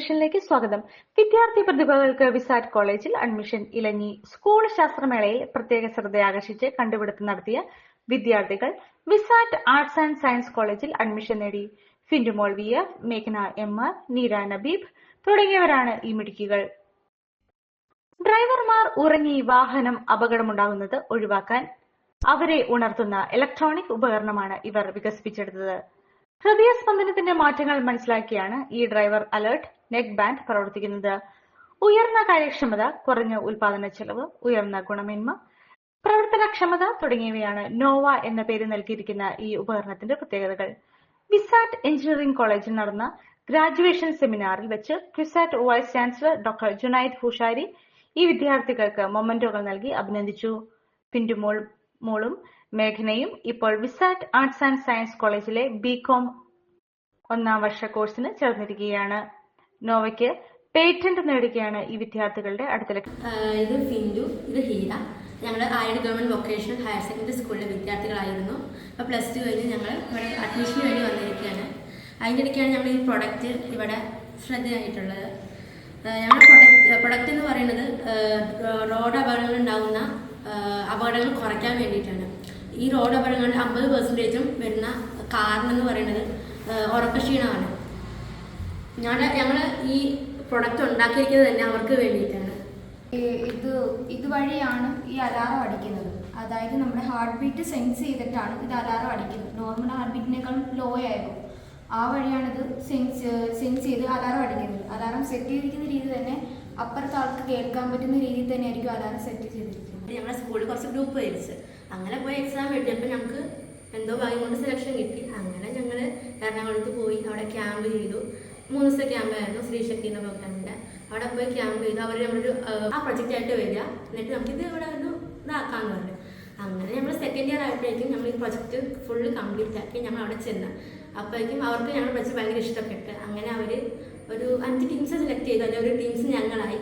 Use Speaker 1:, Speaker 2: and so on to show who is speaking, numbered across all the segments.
Speaker 1: അഡ്മിഷനിലേക്ക് സ്വാഗതം. വിദ്യാർത്ഥി പ്രതിഭകൾക്ക് വിസാറ്റ് കോളേജിൽ അഡ്മിഷൻ ഇലഞ്ഞി സ്കൂൾ ശാസ്ത്രമേളയിൽ പ്രത്യേക ശ്രദ്ധ ആകർഷിച്ച് കണ്ടുപിടുത്തം നടത്തിയ വിദ്യാർത്ഥികൾ വിസാറ്റ് ആർട്സ് ആൻഡ് സയൻസ് കോളേജിൽ അഡ്മിഷൻ നേടി. ഫിൻഡുമോൾ വി എഫ് മേഘന എം ആർ നീര നബീബ് തുടങ്ങിയവരാണ് ഈ മിടുക്കികൾ. ഡ്രൈവർമാർ ഉറങ്ങി വാഹനം അപകടമുണ്ടാകുന്നത് ഒഴിവാക്കാൻ അവരെ ഉണർത്തുന്ന ഇലക്ട്രോണിക് ഉപകരണമാണ് ഇവർ വികസിപ്പിച്ചെടുത്തത്. ഹൃദയസ്പന്ദനത്തിന്റെ മാറ്റങ്ങൾ മനസ്സിലാക്കിയാണ് ഈ ഡ്രൈവർ അലർട്ട് നെക്ക് ബാൻഡ് പ്രവർത്തിക്കുന്നത്. ഉയർന്ന കാര്യക്ഷമത കുറഞ്ഞ ഉൽപാദന ചെലവ് ഉയർന്ന ഗുണമേന്മ പ്രവർത്തനക്ഷമത തുടങ്ങിയവയാണ് നോവ എന്ന പേര് നൽകിയിരിക്കുന്ന ഈ ഉപകരണത്തിന്റെ പ്രത്യേകതകൾ. വിസാറ്റ് എഞ്ചിനീയറിംഗ് കോളേജിൽ നടന്ന ഗ്രാജുവേഷൻ സെമിനാറിൽ വെച്ച് CUSAT vice chancellor doctor Junaid Hushari ഈ വിദ്യാർത്ഥികൾക്ക് മൊമെന്റോകൾ നൽകി അഭിനന്ദിച്ചു. പിന്റുമോൾ മോളും മേഘനയും ഇപ്പോൾ വിസാറ്റ് ആർട്സ് ആൻഡ് സയൻസ് കോളേജിലെ ബികോം ഒന്നാം വർഷ കോഴ്സിന് ചേർന്നിരിക്കുകയാണ്. നോവയ്ക്ക് പേറ്റന്റ് നേടുകയാണ് ഈ വിദ്യാർത്ഥികളുടെ അടുത്ത ലക്ഷ്യം.
Speaker 2: ഇത് ഫിൻഡു ഇത് ഹീര ഞങ്ങൾ ആയിരം ഗവൺമെന്റ് വൊക്കേഷണൽ ഹയർ സെക്കൻഡറി സ്കൂളിലെ വിദ്യാർത്ഥികളായിരുന്നു. അപ്പോൾ പ്ലസ് ടു കഴിഞ്ഞ് ഞങ്ങൾ ഇവിടെ അഡ്മിഷന് വേണ്ടി വന്നിരിക്കുകയാണ്. അതിന്റെ ഇടയ്ക്കാണ് ഞങ്ങൾ ഈ പ്രൊഡക്റ്റ് ഇവിടെ ശ്രദ്ധയായിട്ടുള്ളത്. ഞങ്ങളുടെ പ്രൊഡക്റ്റ് പ്രൊഡക്റ്റ് എന്ന് പറയുന്നത് റോഡ് അപകടങ്ങൾ ഉണ്ടാകുന്ന അപകടങ്ങൾ കുറയ്ക്കാൻ വേണ്ടിയിട്ടാണ്. ഈ റോഡ് അപകടങ്ങളുടെ അമ്പത് പെർസെന്റേജും വരുന്ന കാരണം എന്ന് പറയുന്നത് ഉറക്കക്ഷീണമാണ്. ഞങ്ങളുടെ ഞങ്ങൾ ഈ പ്രൊഡക്റ്റ് ഉണ്ടാക്കിയിരിക്കുന്നത് തന്നെ അവർക്ക് വേണ്ടിയിട്ടാണ്.
Speaker 3: ഈ- ഇത് ഇതുവഴിയാണ് ഈ അലാറം അടിക്കുന്നത്. അതായത് നമ്മുടെ ഹാർട്ട് ബീറ്റ് സെൻസ് ചെയ്തിട്ടാണ് ഇത് അലാറം അടിക്കുന്നത്. നോർമൽ ഹാർട്ട് ബീറ്റിനേക്കാളും ലോ ആയിരുന്നു. ആ വഴിയാണിത് ഇത് സെൻസ് സെൻസ് ചെയ്ത് അലാറം അടിക്കുന്നത്. അലാറം സെറ്റ് ചെയ്തിരിക്കുന്ന രീതി തന്നെ അപ്പുറത്തെ ആൾക്ക് കേൾക്കാൻ പറ്റുന്ന രീതിയിൽ തന്നെ ആയിരിക്കും അലാറം സെറ്റ് ചെയ്തിരിക്കുന്നത്.
Speaker 2: ഞങ്ങളെ സ്കൂളിൽ കുറച്ച് ഗ്രൂപ്പ് വരിച്ച് അങ്ങനെ പോയി എക്സാം എഴുതിയപ്പോൾ ഞങ്ങൾക്ക് എന്തോ ഭാഗ്യം കൊണ്ട് സെലക്ഷൻ കിട്ടി. അങ്ങനെ ഞങ്ങൾ എറണാകുളത്ത് പോയി അവിടെ ക്യാമ്പ് ചെയ്തു. മൂന്ന് ദിവസത്തെ ക്യാമ്പായിരുന്നു ശ്രീശക്തി എന്ന പ്രോഗ്രാമിന്റെ അവിടെ പോയി ക്യാമ്പ് ചെയ്ത് അവർ നമ്മളൊരു ആ പ്രൊജക്റ്റ് ആയിട്ട് വരിക. എന്നിട്ട് നമുക്ക് ഇത് ഇവിടെ ഒന്ന് ഇതാക്കാന്ന് പറഞ്ഞു. അങ്ങനെ നമ്മൾ സെക്കൻഡ് ഇയർ ആയപ്പോഴേക്കും നമ്മൾ ഈ പ്രൊജക്റ്റ് ഫുള്ള് കംപ്ലീറ്റ് ആക്കി ഞങ്ങൾ അവിടെ ചെന്ന്. അപ്പോഴേക്കും അവർക്ക് ഞങ്ങൾ പഠിച്ച് ഭയങ്കര ഇഷ്ടപ്പെട്ട് അങ്ങനെ അവർ ഒരു അഞ്ച് ടീംസ് സെലക്ട് ചെയ്തു. അതിൽ ഒരു ടീംസ് ഞങ്ങളായി.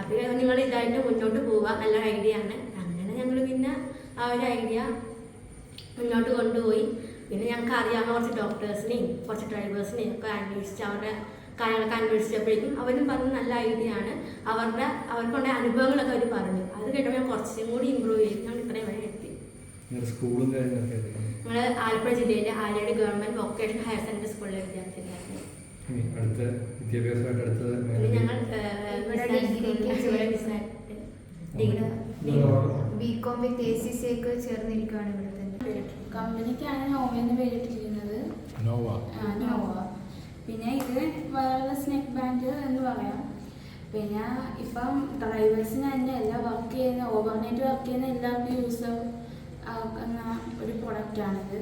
Speaker 2: അപ്പോൾ നിങ്ങൾ ഇതായിട്ട് മുന്നോട്ട് പോവുക നല്ല ഐഡിയ ആണ്. അങ്ങനെ ഞങ്ങൾ പിന്നെ ആ ഒരു ഐഡിയ മുന്നോട്ട് കൊണ്ടുപോയി. പിന്നെ ഞങ്ങൾക്ക് അറിയാവുന്ന കുറച്ച് ഡോക്ടേഴ്സിനെയും കുറച്ച് ഡ്രൈവേഴ്സിനെയും ഒക്കെ അന്വേഷിച്ച് അവരുടെ കാര്യങ്ങളൊക്കെ അന്വേഷിച്ചപ്പോഴേക്കും അവരും പറഞ്ഞ നല്ല ഐഡിയ ആണ് അവരുടെ അവർക്കുണ്ടായ അനുഭവങ്ങളൊക്കെ അവർ പറഞ്ഞു. അത് കേട്ടപ്പോൾ ഞാൻ കുറച്ചും കൂടി ഇമ്പ്രൂവ് ചെയ്ത്. ഞങ്ങൾ ഇത്രയും വരെ എത്തി.
Speaker 4: സ്കൂളും കാര്യങ്ങളൊക്കെ.
Speaker 2: ഞങ്ങൾ ആലപ്പുഴ ജില്ലയിലെ ആര്യയുടെ ഗവൺമെന്റ് വൊക്കേഷണൽ ഹയർ സെക്കൻഡറി സ്കൂളിലെ വിദ്യാർത്ഥികളായിരുന്നു
Speaker 4: അടുത്ത വിദ്യാഭ്യാസമായിട്ട് അടുത്തത്
Speaker 2: ഞങ്ങൾ
Speaker 3: ബികോം ഡിഗ്രിക്ക്
Speaker 2: degree
Speaker 3: B com with A C C ഒക്കെ ചേർന്നിരിക്കുകയാണ് ഇവിടെ.
Speaker 5: കമ്പനിക്കാണ് നോവ എന്ന് പേരിട്ടിരിക്കുന്നത്.
Speaker 4: നോവ.
Speaker 5: ആ, നോവ. പിന്നെ ഇത് വയർലെസ് നെക്ക് ബാൻഡ് എന്ന് പറയാം. പിന്നെ ഇപ്പം ഡ്രൈവേഴ്സിന് തന്നെ എല്ലാം വർക്ക് ചെയ്യുന്ന ഓവർനൈറ്റ് വർക്ക് ചെയ്യുന്ന എല്ലാവർക്കും യൂസ് ആക്കുന്ന ഒരു പ്രൊഡക്റ്റാണിത്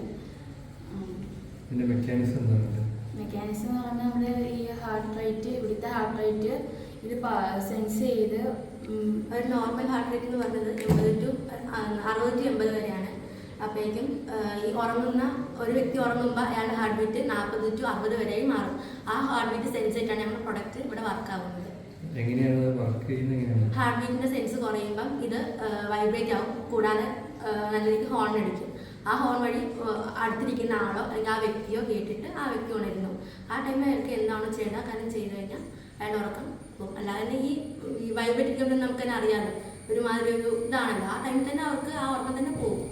Speaker 4: ഇതിന്റെ മെക്കാനിസം എന്താണ്
Speaker 5: മെക്കാനിസം എന്ന് പറഞ്ഞാൽ നമ്മൾ ഈ ഹാർട്ട് റേറ്റ് ഇവിടുത്തെ ഹാർട്ട് റേറ്റ് ഇത് സെൻസ് ചെയ്ത്
Speaker 2: ഒരു നോർമൽ ഹാർട്ട് റേറ്റ് എന്ന് പറഞ്ഞത് എൺപത് ടു അറുപത്തി എൺപത് വരെയാണ്. അപ്പോഴേക്കും ഈ ഉറങ്ങുന്ന ഒരു വ്യക്തി ഉറങ്ങുമ്പോൾ അയാളുടെ ഹാർട്ട് ബീറ്റ് നാൽപ്പത് ടു അറുപത് വരെയും മാറും. ആ ഹാർട്ട് ബീറ്റ് സെൻസ് ആയിട്ടാണ് നമ്മുടെ പ്രൊഡക്റ്റ് ഇവിടെ വർക്ക് ആവുന്നത്.
Speaker 4: എങ്ങനെയാണ് വർക്ക് ചെയ്യുന്നത് എങ്ങനെയാണ്?
Speaker 2: ഹാർട്ട് ബീറ്റിന്റെ സെൻസ് കുറയുമ്പം ഇത് വൈബ്രേറ്റ് ആവും. കൂടാതെ നല്ല രീതിക്ക് ഹോൺ അടിക്കും. ആ ഹോൺ വഴി അടുത്തിരിക്കുന്ന ആളോ അല്ലെങ്കിൽ ആ വ്യക്തിയോ കേട്ടിട്ട് ആ വ്യക്തി ഉണരുന്നു. ആ ടൈമിൽ അയാൾക്ക് എന്താണോ ചെയ്യേണ്ടത് കാര്യം ചെയ്തു കഴിഞ്ഞാൽ അയാൾ ഉറക്കം പോകും. അല്ലാതെ ഈ ഈ വൈബ്രേറ്റ് ഇരിക്കുമ്പോൾ നമുക്ക് തന്നെ അറിയാമല്ലോ ഒരുമാതിരി ഒരു ഇതാണല്ലോ. ആ ടൈമിൽ തന്നെ അവർക്ക് ആ ഉറക്കം തന്നെ പോകും.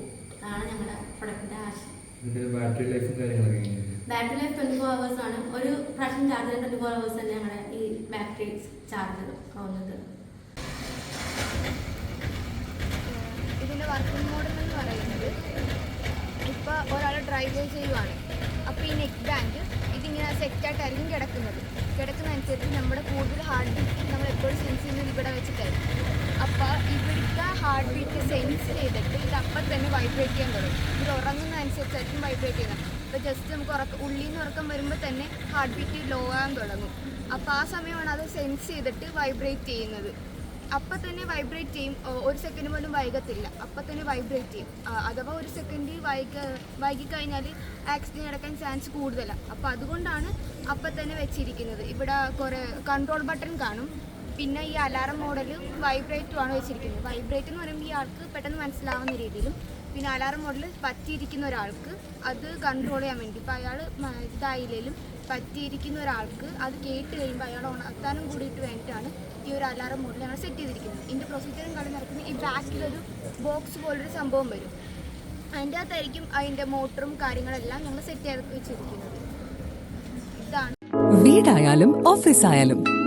Speaker 2: അതാണ് ഞങ്ങളുടെ പ്രൊഡക്റ്റിന്റെ ആശയം.
Speaker 4: ഇതിന്റെ ബാറ്ററി ലൈഫും കാര്യങ്ങളൊക്കെ
Speaker 2: battery life twenty four hours ആണ്. ഒരു പ്രാവശ്യം ചാർജ് ചെയ്ത് ട്വന്റി ഫോർ അവേഴ്സ് തന്നെ ഞങ്ങളുടെ ഈ ബാറ്ററി ചാർജ് ആവുന്നത്
Speaker 6: ഇതിന്റെ വർക്കിംഗ് മോഡൽ എന്ന് പറയുന്നത് ഇപ്പോൾ ഒരാൾ ഡ്രൈവ് ചെയ്യുവാണ്. അപ്പോൾ ഈ നെക്ക് ബാൻഡ് ഇതിങ്ങനെ സെറ്റായിട്ടായിരിക്കും കിടക്കുന്നത്. കിടക്കുന്നതനുസരിച്ച് നമ്മുടെ കൂടുതൽ ഹാർട്ട് ബീറ്റ് നമ്മൾ എപ്പോഴും സെൻസ് ചെയ്യുന്നത് ഇവിടെ വെച്ചിട്ടായിരിക്കും. അപ്പോൾ ഇവിടുത്തെ ഹാർട്ട് ബീറ്റ് സെൻസ് ചെയ്തിട്ട് ഇത് അപ്പം തന്നെ വൈബ്രേറ്റ് ചെയ്യാൻ തുടങ്ങും. ഇത് ഉറങ്ങുന്നതനുസരിച്ചായിരിക്കും വൈബ്രേറ്റ് ചെയ്യുന്നത്. അപ്പോൾ ജസ്റ്റ് നമുക്ക് ഉറക്ക ഉള്ളിൽ നിന്ന് ഉറക്കം വരുമ്പോൾ തന്നെ ഹാർട്ട് ബീറ്റ് ലോ ആകാൻ തുടങ്ങും. അപ്പോൾ ആ സമയമാണ് അത് സെൻസ് ചെയ്തിട്ട് വൈബ്രേറ്റ് ചെയ്യുന്നത്. അപ്പം തന്നെ വൈബ്രേറ്റ് ചെയ്യും. ഒരു സെക്കൻഡ് പോലും വൈകത്തില്ല. അപ്പം തന്നെ വൈബ്രേറ്റ് ചെയ്യും. അഥവാ ഒരു സെക്കൻഡ് വൈക വൈകിക്കഴിഞ്ഞാൽ ആക്സിഡന്റ് നടക്കാൻ ചാൻസ് കൂടുതലാണ് അപ്പോൾ അതുകൊണ്ടാണ് അപ്പം തന്നെ വെച്ചിരിക്കുന്നത്. ഇവിടെ കുറേ കൺട്രോൾ ബട്ടൺ കാണും. പിന്നെ ഈ അലാറം മോഡൽ വൈബ്രേറ്റും ആണ് വെച്ചിരിക്കുന്നത്. വൈബ്രേറ്റ് എന്ന് പറയുമ്പോൾ ഈ ആൾക്ക് പെട്ടെന്ന് മനസ്സിലാവുന്ന രീതിയിലും പിന്നെ അലാറം മോഡൽ പറ്റിയിരിക്കുന്ന ഒരാൾക്ക് അത് കൺട്രോൾ ചെയ്യാൻ വേണ്ടി. ഇപ്പോൾ അയാൾ ഇതായില്ലേലും പറ്റിയിരിക്കുന്ന ഒരാൾക്ക് അത് കേട്ട് കഴിയുമ്പോൾ അയാൾ ഉണർത്താനും കൂടിയിട്ട് വേണ്ടിയിട്ടാണ് ഈ ഒരു അലാറം മോഡൽ ഞങ്ങൾ സെറ്റ് ചെയ്തിരിക്കുന്നത്. ഇതിന്റെ പ്രൊസീജിയറും കളി നടക്കുന്നത് ഈ ബാക്കിലൊരു ബോക്സ് പോലൊരു സംഭവം വരും. അതിന്റെ അകത്തായിരിക്കും അതിന്റെ മോട്ടറും കാര്യങ്ങളെല്ലാം ഞങ്ങൾ സെറ്റ് ചെയ്ത് വെച്ചിരിക്കുന്നത്. ഇതാണ്.
Speaker 7: വീടായാലും ഓഫീസായാലും